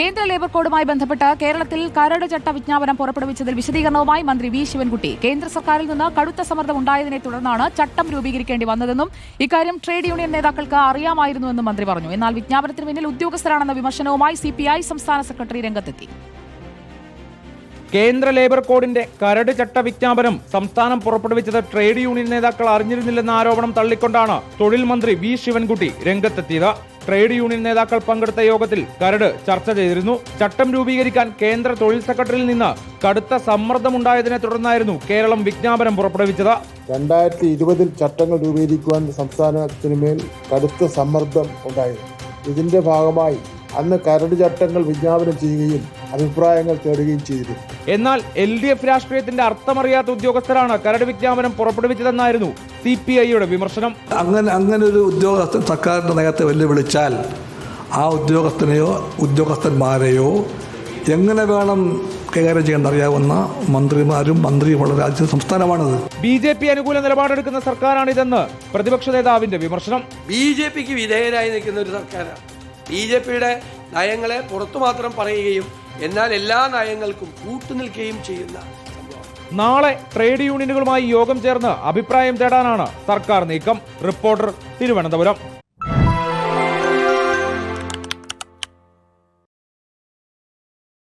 കേന്ദ്ര ലേബർ കോഡുമായി ബന്ധപ്പെട്ട് കേരളത്തിൽ കരട് ചട്ട വിജ്ഞാപനം പുറപ്പെടുവിച്ചതിൽ വിശദീകരണവുമായി മന്ത്രി വി ശിവൻകുട്ടി. കേന്ദ്ര സർക്കാരിൽ നിന്ന് കടുത്ത സമ്മർദ്ദം ഉണ്ടായതിനെ തുടർന്നാണ് ചട്ടം രൂപീകരിക്കേണ്ടി വന്നതെന്നും ഇക്കാര്യം ട്രേഡ് യൂണിയൻ നേതാക്കൾക്ക് അറിയാമായിരുന്നുവെന്നും മന്ത്രി പറഞ്ഞു. എന്നാൽ വിജ്ഞാപനത്തിന് പിന്നിൽ ഉദ്യോഗസ്ഥരാണെന്ന വിമർശനവുമായി സിപിഐ സംസ്ഥാന സെക്രട്ടറി രംഗത്തെത്തി. കേന്ദ്ര ലേബർ കോഡിന്റെ കരട് ചട്ട വിജ്ഞാപനം സംസ്ഥാനം പുറപ്പെടുവിച്ചത് ട്രേഡ് യൂണിയൻ നേതാക്കൾ അറിഞ്ഞിരുന്നില്ലെന്ന ആരോപണം തള്ളിക്കൊണ്ടാണ് തൊഴിൽ മന്ത്രി വി ശിവൻകുട്ടി രംഗത്തെത്തിയത്. ട്രേഡ് യൂണിയൻ നേതാക്കൾ പങ്കെടുത്ത യോഗത്തിൽ കരട് ചർച്ച ചെയ്തിരുന്നു. ചട്ടം രൂപീകരിക്കാൻ കേന്ദ്ര തൊഴിൽ സെക്രട്ടറിയിൽ നിന്ന് കടുത്ത സമ്മർദ്ദമുണ്ടായതിനെ തുടർന്നായിരുന്നു കേരളം വിജ്ഞാപനം പുറപ്പെടുവിച്ചത്. രണ്ടായിരത്തി ഇരുപതിൽ ചട്ടങ്ങൾ രൂപീകരിക്കുവാൻ സംസ്ഥാനത്തിനുമേൽ കടുത്ത സമ്മർദ്ദം ഉണ്ടായിരുന്നു. ഇതിന്റെ ഭാഗമായി അന്ന് കരട് ചട്ടങ്ങൾ വിജ്ഞാപനം ചെയ്യുകയും അഭിപ്രായങ്ങൾ തേടുകയും ചെയ്തു എന്നാൽ എൽ ഡി എഫ് രാഷ്ട്രീയത്തിന്റെ അർത്ഥമറിയാത്ത ഉദ്യോഗസ്ഥരാണ് കരട് വിജ്ഞാപനം പുറപ്പെടുവിച്ചതെന്നായിരുന്നു സി പി ഐയുടെ വിമർശനം. അങ്ങനെ അങ്ങനെ ഒരു ഉദ്യോഗസ്ഥൻ സർക്കാരിന്റെ നയത്തെ വെല്ലുവിളിച്ചാൽ ആ ഉദ്യോഗസ്ഥനെയോ ഉദ്യോഗസ്ഥന്മാരെയോ എങ്ങനെ വേണം കൈകാര്യം ചെയ്യാൻ അറിയാവുന്ന മന്ത്രിമാരും മന്ത്രിയുമുള്ള രാജ്യ സംസ്ഥാനമാണിത്. ബി ജെ പി അനുകൂല നിലപാടെടുക്കുന്ന സർക്കാരാണിതെന്ന് പ്രതിപക്ഷ നേതാവിന്റെ വിമർശനം. ബി ജെ പിക്ക് വിധേയരായി നിൽക്കുന്ന ഒരു സർക്കാരാണ്. ബി ജെ പിയുടെ നയങ്ങളെ പുറത്തു മാത്രം പറയുകയും എന്നാൽ എല്ലാ നയങ്ങൾക്കും കൂട്ടുനിൽക്കുകയും ചെയ്യുന്ന നാളെ ട്രേഡ് യൂണിയനുകളുമായി യോഗം ചേർന്ന് അഭിപ്രായം തേടാനാണ് സർക്കാർ നീക്കം. റിപ്പോർട്ടർ തിരുവനന്തപുരം.